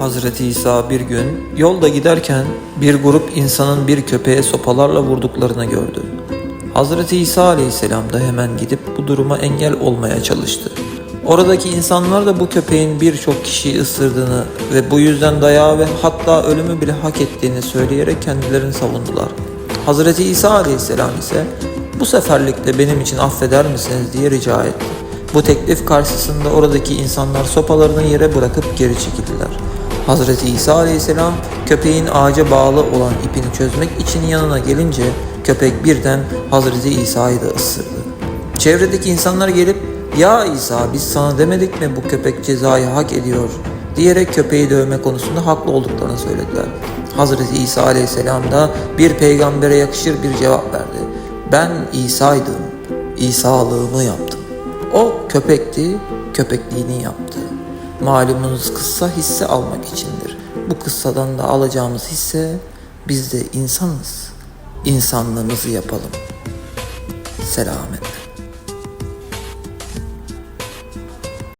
Hazreti İsa bir gün yolda giderken bir grup insanın bir köpeğe sopalarla vurduklarını gördü. Hazreti İsa aleyhisselam da hemen gidip bu duruma engel olmaya çalıştı. Oradaki insanlar da bu köpeğin birçok kişiyi ısırdığını ve bu yüzden dayağı ve hatta ölümü bile hak ettiğini söyleyerek kendilerini savundular. Hazreti İsa aleyhisselam ise bu seferlikte benim için affeder misiniz diye rica etti. Bu teklif karşısında oradaki insanlar sopalarını yere bırakıp geri çekildiler. Hazreti İsa aleyhisselam köpeğin ağaca bağlı olan ipini çözmek için yanına gelince köpek birden Hazreti İsa'yı da ısırdı. Çevredeki insanlar gelip ya İsa biz sana demedik mi bu köpek cezayı hak ediyor diyerek köpeği dövme konusunda haklı olduklarını söylediler. Hazreti İsa aleyhisselam da bir peygambere yakışır bir cevap verdi. Ben İsa'ydım, İsa'lığımı yaptım. O köpekti, köpekliğini yaptı. Malumunuz kıssa hisse almak içindir. Bu kıssadan da alacağımız hisse biz de insanız. İnsanlığımızı yapalım. Selametle.